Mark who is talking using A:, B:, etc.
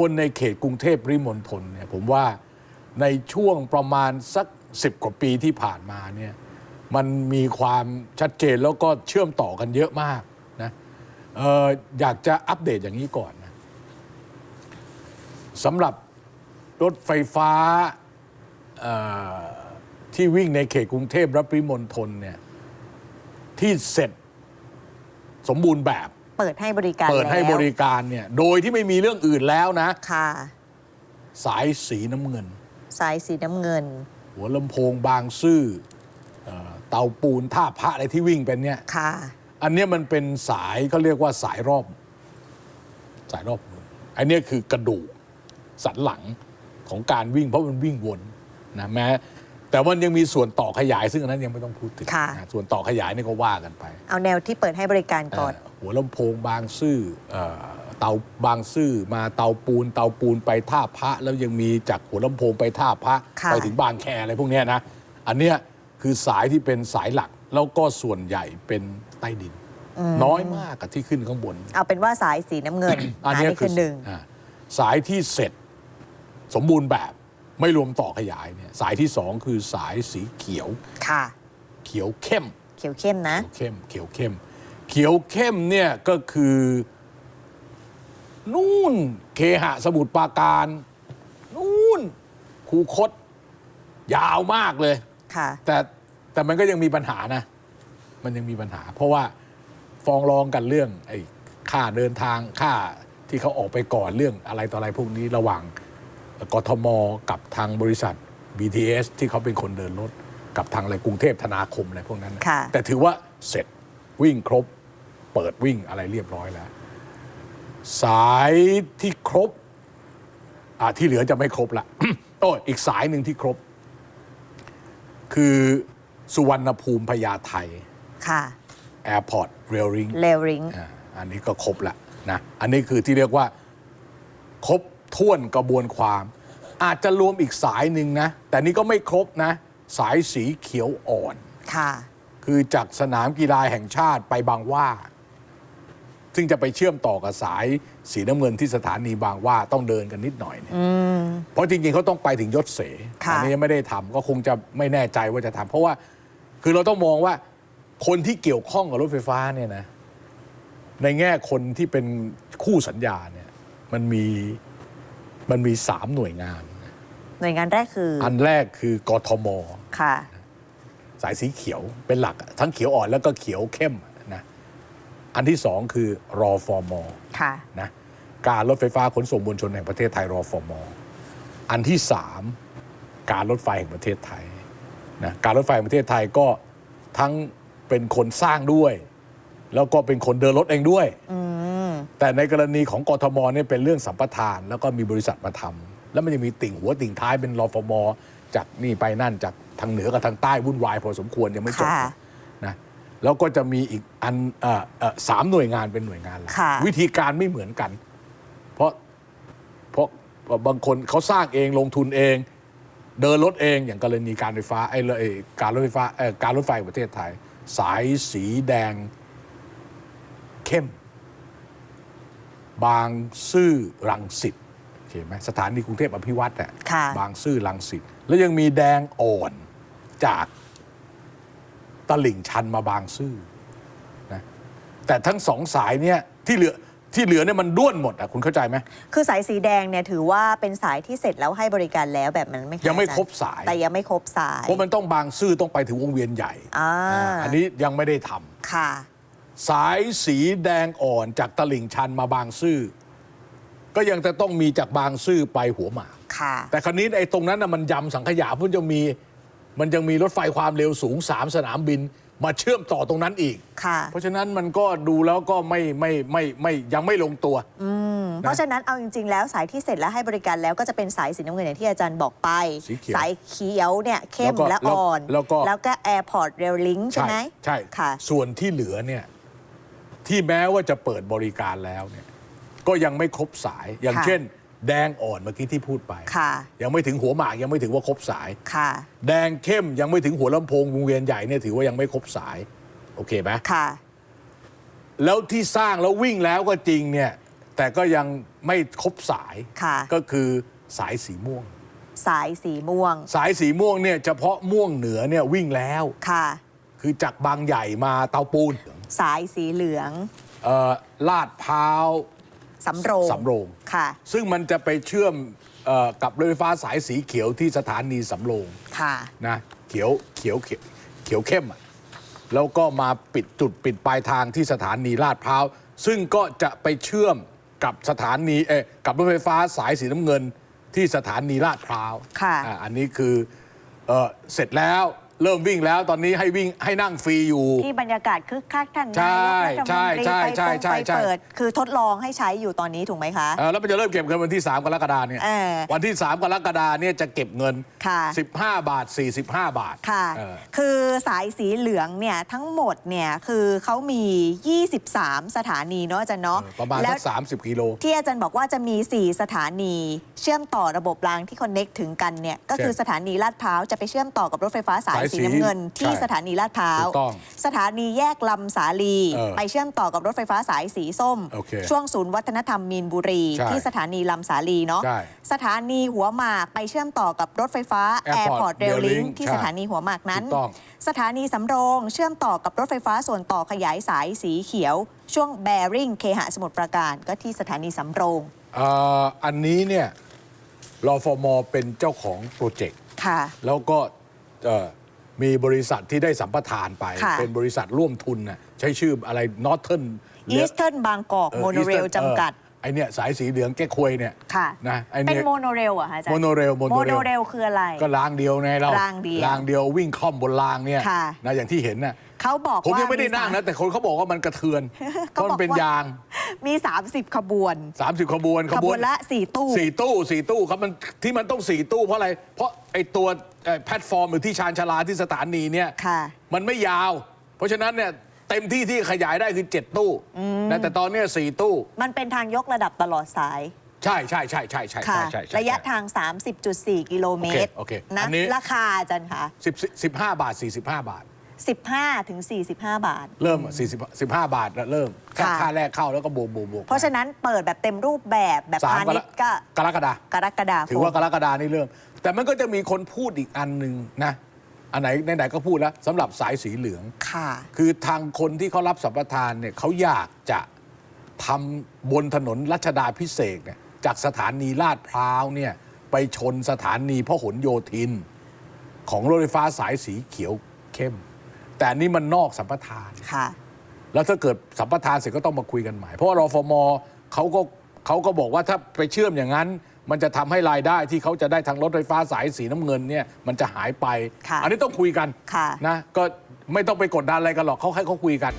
A: คนในเขตกรุงเทพริมณฑลเนี่ยผมว่าในช่วงประมาณสักสิบกว่าปีที่ผ่านมาเนี่ยมันมีความชัดเจนแล้วก็เชื่อมต่อกันเยอะมากนะอออยากจะอัปเดตอย่างนี้ก่อนนะสำหรับรถไฟฟ้าออที่วิ่งในเขตกรุงเทพและปริมณฑลเนี่ยที่เสร็จสมบูรณ์แบบ
B: เปิดให้บริการ
A: เปิดให้
B: แล้ว
A: บริการเนี่ยโดยที่ไม่มีเรื่องอื่นแล้วนะ
B: ค่ะ
A: สายสีน้ำเงิน
B: สายสีน้ำเงิน
A: หัวลำโพงบางซื่อเอ่อเตาปูนท่าพระอะไรที่วิ่งเป็นเนี่ย
B: ค่ะ
A: อันเนี้ยมันเป็นสายเขาเรียกว่าสายรอบ สายรอบเมืองอันเนี้ยคือกระดูกสันหลังของการวิ่งเพราะมันวิ่งวนนะแม้ แต่มันยังมีส่วนต่อขยายซึ่งอันนั้นยังไม่ต้องพูดถึง
B: ค่ะ
A: นะส่วนต่อขยายนี่ก็ว่ากันไป
B: เอาแนวที่เปิดให้บริการก่อน
A: เอ่อหัวลำโพงบางซื่อเอ่อเตาบางซื่อมาเตาปูน เตาปูนไปท่าพระ แล้วยังมีจากหัวลำโพงไปท่าพระ
B: ค่ะ
A: ไปถึงบางแคอะไรพวกเนี้ยนะ อันเนี้ยคือสายที่เป็นสายหลัก แล้วก็ส่วนใหญ่เป็นใต้ดิน น้อยมากกับที่ขึ้นข้างบน
B: เอาเป็นว่าสายสีน้ำเงิน
A: อัน
B: อัน
A: เนี้ย
B: นี้คือหนึ่ง
A: อ่าสายที่เสร็จสมบูรณ์แบบ ไม่รวมต่อขยายเนี่ยสายที่สองคือสายสีเขียว
B: ค่ะ
A: เขียวเข้ม
B: เขียวเข้มนะ
A: เขียวเข้ม เขียวเข้ม เขียวเข้มเนี่ยก็คือ นู่นเคหะสมุทรปราการ นู่นคูคต ยาวมากเลย
B: ค่ะ
A: แต่แต่มันก็ยังมีปัญหานะ มันยังมีปัญหา เพราะว่าฟ้องร้องกันเรื่องไอ้ค่าเดินทางค่าที่เขาออกไปก่อนเรื่องอะไรต่ออะไรพวกนี้ระหว่าง กทมกับทางบริษัท BTS ที่เขาเป็นคนเดินรถ กับทางอะไรกรุงเทพธนาคมอะไรพวกนั้นนะ
B: ค่ะ
A: แต่ถือว่าเสร็จวิ่งครบ เปิดวิ่งอะไรเรียบร้อยแล้ว สายที่ครบอ่าที่เหลือจะไม่ครบละโอ้ยอีกสายหนึ่งที่ครบ คือสุวรรณภูมิพญาไท
B: ค่ะ
A: แอร์พอร์ตเรลลิง
B: เลริง
A: อันนี้ก็ครบละนะ อันนี้คือที่เรียกว่า ครบ ถ้วนกระบวนความ อาจจะรวมอีกสายหนึ่งนะ แต่นี่ก็ไม่ครบนะ สายสีเขียวอ่อน
B: ค่ะ
A: คือจากสนามกีฬาแห่งชาติไปบางหว่า ซึ่งจะไปเชื่อมต่อกับสายสีน้ำเงินที่สถานีบางหว่าต้องเดินกันนิดหน่อยเนี่ยเพราะจริงๆเขาต้องไปถึงยศเส
B: ค่ะ
A: อันี้ยังไม่ได้ทำก็คงจะไม่แน่ใจว่าจะทำเพราะว่าคือเราต้องมองว่าคนที่เกี่ยวข้องกับรถไฟฟ้าเนี่ยนะ ในแง่คนที่เป็นคู่สัญญาเนี่ย มันมี มันมีสามหน่วยงาน
B: หน่วยงานแรกคืออ
A: อันแรกคือกทม
B: ค่ะ
A: สายสีเขียวเป็นหลักอะทั้งเขียวอ่อนแล้วก็เขียวเข้มนะอันที่สองคือรอฟอมอ
B: ค่ะ
A: นะการรถไฟฟ้าขนส่งมวลชนแห่งประเทศไทยรอฟอมออันที่สามการรถไฟแห่งประเทศไทยนะการรถไฟแห่งประเทศไทยก็ทั้งเป็นคนสร้างด้วย แล้วก็เป็นคนเดินรถเองด้วย
B: อืม
A: แต่ในกรณีของกทมเนี่ยเป็นเรื่องสัมปทาน แล้วก็มีบริษัทมาทำแล้วมันยังมีติ่งหัวติ่งท้ายเป็นรอฟมจากนี่ไปนั่นจากทางเหนือกับทางใต้วุ่นวายพอสมควรยังไม่จบ
B: ค่ะ
A: นะแล้วก็จะมีอีกอันเอ่อเอ่อสามหน่วยงานเป็นหน่วยงานหลัก
B: ค่ะ
A: วิธีการไม่เหมือนกันเพราะเพราะเพราะบางคนเขาสร้างเองลงทุนเอง เดินรถเองอย่างกรณีการไฟฟ้าไอ้เลยการรถไฟฟ้าเอ่อการรถไฟแห่งประเทศไทย สายสีแดงเข้ม บางซื่อรังสิตโอเคไหมสถานีกรุงเทพอภิวัตน์อะ
B: ค่ะ
A: บางซื่อรังสิตแล้วยังมีแดงอ่อนจากตลิ่งชันมาบางซื่อนะแต่ทั้งสองสายเนี่ยที่เหลือที่เหลือเนี่ยมันด้วนหมดอะคุณเข้าใจไหม
B: คือสายสีแดงเนี่ยถือว่าเป็นสายที่เสร็จแล้วให้บริการแล้วแบบนั้นไหมะ
A: ยังไม่
B: อาจา
A: ครบสาย
B: แต่ยังไม่ครบสาย
A: เพราะมันต้องบางซื่อต้องไปถึงวงเวียนใหญ่
B: อ่า
A: อ่าอันนี้ยังไม่ได้ทำ
B: ค่ะ
A: สายสีแดงอ่อนจากตลิ่งชันมาบางซื่อ ก็ยังจะต้องมีจากบางซื่อไปหัวหมาก
B: ค่ะ
A: แต่คราวนี้ไอ้ตรงนั้นนะมันยำสังขยาเพื่อจะมี มันยังมีรถไฟความเร็วสูงสามสนามบิน มาเชื่อมต่อตรงนั้นอีก
B: ค่ะ
A: เพราะฉะนั้นมันก็ดูแล้วก็ไม่ไม่ไม่ไม่ยังไม่ลงตัว
B: เพราะฉะนั้นเอาจริง ๆ แล้วสายที่เสร็จแล้วให้บริการแล้วก็จะเป็นสายสีน้ำเงินอย่างที่อาจารย์บอกไป
A: สีเขียว
B: สายเขียวเนี่ยเข้ม
A: แล้วก็
B: และอ่อน
A: แล้วก็
B: แล้วก็แอร์พอร์ตเรลลิงใช่ไหม
A: ใช่
B: ค่ะ
A: ส่วนที่เหลือเนี่ย ที่แม้ว่าจะเปิดบริการแล้วเนี่ยก็ยังไม่ครบสายอย่าง
B: ค่ะ
A: เช่น แดงอ่อนเมื่อกี้ที่พูดไป
B: ค่ะ
A: ยังไม่ถึงหัวหมากยังไม่ถึงว่าครบสาย
B: ค่ะ
A: แดงเข้มยังไม่ถึงหัวลำโพงวงเวียนใหญ่เนี่ยถือว่ายังไม่ครบสาย โอเคไหม
B: ค่ะ
A: แล้วที่สร้างแล้ววิ่งแล้วก็จริงเนี่ย แต่ก็ยังไม่ครบสาย
B: ค่ะ
A: ก็คือสายสีม่วง
B: สายสีม่วง
A: สายสีม่วงเนี่ยเฉพาะม่วงเหนือเนี่ยวิ่งแล้ว
B: ค่ะ
A: คือจากบางใหญ่มาเตาปูน
B: สายสีเหลือง
A: เอ่อลาดพร้าว
B: สำโรง
A: สำโรง
B: ค่ะ
A: ซึ่งมันจะไปเชื่อมเอ่อกับรถไฟฟ้าสายสีเขียวที่สถานีสำโรง
B: ค่ะ
A: นะเขียวเขียวเขียวเขียวเข้มอะแล้วก็มาปิดจุดปิดปลายทางที่สถานีลาดพร้าว ซึ่งก็จะไปเชื่อมกับสถานีเออกับรถไฟฟ้าสายสีน้ำเงินที่สถานีลาดพร้าว
B: ค่ะ
A: อ่าอันนี้คือเออเสร็จแล้ว เริ่มวิ่งแล้วตอนนี้ให้วิ่งให้นั่งฟรีอยู่
B: ที่บรรยากาศคึกคักท่าน
A: ใช่
B: นายกรัฐมนตรี
A: ใช่
B: ไป
A: ใช่
B: ตรง
A: ใช่
B: ไป
A: ใช่
B: เปิด คือทดลองให้ใช้อยู่ตอนนี้ถูกไหมคะ
A: เออแล้วมันจะเริ่มเก็บเงินวันที่ 3 กรกฎาเนี่ย
B: เออ
A: วันที่ 3 กรกฎาเนี่ยจะเก็บเงิน
B: ค่ะ
A: 15 บาท 45 บาท
B: ค่ะ
A: เออ
B: คือสายสีเหลืองเนี่ยทั้งหมดเนี่ยคือเขามี 23 สถานีเนาะอาจารย์เนาะ
A: เออประมาณ
B: แล้
A: สั
B: ว
A: กสามสิบกิโล
B: ที่อาจารย์บอกว่าจะมี 4 สถานี เชื่อมต่อระบบรางที่คอนเน็กถึงกันเนี่ยก็คือ
A: ใช่
B: สถานีลาดพร้าวจะไปเชื่อมต่อกับรถไฟฟ้าสาย
A: สายสี
B: สีน้ำเงินที่
A: ใช่
B: สถานีลาดพร้าว
A: ถูกต้อง
B: สถานีแยกลำสาลี
A: เออ
B: ไปเชื่อมต่อกับรถไฟฟ้าสายสีส้ม
A: โอเค
B: ช่วงศูนย์วัฒนธรรมมีนบุรี
A: ใช่
B: ที่สถานีลำสาลีเนาะ
A: ใช่
B: สถานีหัวหมากไปเชื่อมต่อกับรถไฟฟ้า
A: Airport
B: Airport Rail
A: Rail
B: Link
A: Link
B: ที่
A: ใช่
B: สถานีหัวหมากนั้น
A: ถูกต้อง
B: สถานีสำโรงเชื่อมต่อกับรถไฟฟ้าส่วนต่อขยายสายสีเขียว ช่วงแบริ่งเคหะสมุทรปราการก็ที่สถานีสำโรง
A: เอ่ออันนี้เนี่ยรอฟมเป็นเจ้าของโปรเจกต์
B: ค่ะ
A: แล้วก็เอ่อ มีบริษัทที่ได้สัมปทานไป
B: ค่ะ
A: เป็นบริษัทร่วมทุนนะใช้ชื่ออะไร Northern
B: อีสเทิร์นบางกอกโมโนเรลจำกัด
A: ไอเนี่ยสายสีเหลืองแก้ควยเนี่ย
B: ค่ะ
A: นะไอ
B: เป็น
A: เนี่ย
B: โมโนเรลอะคะอาจารย์
A: โมโนเรลโม
B: โม
A: โน
B: โน
A: เร
B: เร
A: ล
B: ลคืออะไร
A: ก็รางเดียวไงเรา
B: รางเดียว
A: รางเดียววิ่งคล่อมบนรางเนี่ย
B: ค่ะ
A: นะอย่างที่เห็นน่ะ
B: เขาบอก
A: ผม
B: ว่า
A: ยังไม่ได้นั่ง
B: สา
A: นะ แต่คนเขาบอกว่ามันกระเทือนเพ
B: เขา
A: ราะ
B: บ
A: มั
B: อก
A: นเป็น
B: ว่า
A: ยาง
B: มี 30 ขบวน
A: 30 ขบวน
B: ขบวนละ 4 ตู้
A: สี่ตู้สี่ตู้ครับมันที่มันต้องสี่ตู้เพราะอะไร เพราะไอตัวเอ่อแพลตฟอร์มหรือที่ชานชาลาที่สถานีเนี่ย
B: ค่ะ
A: มันไม่ยาว เพราะฉะนั้นเนี่ยเต็มที่ที่ขยายได้คือ 7 ตู้นะแต่ตอนเนี้ยสี่ตู้
B: มันเป็นทางยกระดับตลอดสาย
A: ใช่ใช่ใช่ใช่ใช่
B: ค่ะ
A: ใช่ใช่
B: ระยะทาง 30.4 กิโลเมตร
A: โอเคโอเค
B: นะ
A: อันนี้
B: ราคาอาจารย์คะ
A: สิบสิบห้าบาท45บาท
B: 15 ถึง 45 บาท
A: เริ่ม40 15บาทแล้วเริ่ม ค่า
B: ค่ะ
A: ค่าแรกเข้าแล้วก็บวกบวกบวก
B: เพราะฉะนั้นเปิดแบบเต็มรูปแบบแบบ
A: สาม
B: พากณิ
A: ร
B: ชย์ก็
A: กรกฎา
B: กรกฎาค
A: ถือ
B: ม
A: ว่ากรกฎานี่เริ่ม แต่มันก็จะมีคนพูดอีกอันหนึ่งนะ อันไหนไหนๆก็พูดแล้วสำหรับสายสีเหลือง
B: ค่ะ
A: คือทางคนที่เขารับสัมปทานเนี่ยเขาอยากจะทำบนถนนรัชดาพิเศษกเนี่ยจากสถานีลาดพร้าวเนี่ยไปชนสถานีพหลโยธิน ของรถไฟฟ้าสายสีเขียวเข้ม แต่อันนี้มันนอกสัมปทาน
B: ค่ะ
A: แล้วถ้าเกิดสัมปทานเสร็จก็ต้องมาคุยกันใหม่ เพราะว่ารฟมเขาก็เขาก็บอกว่าถ้าไปเชื่อมอย่างนั้น มันจะทำให้รายได้ที่เขาจะได้ทางรถไฟฟ้าสายสีน้ำเงินเนี่ยมันจะหายไป
B: ค่ะ
A: อันนี้ต้องคุยกัน
B: ค่ะ
A: นะก็ไม่ต้องไปกดดันอะไรกันหรอกเขาให้เขาคุยกัน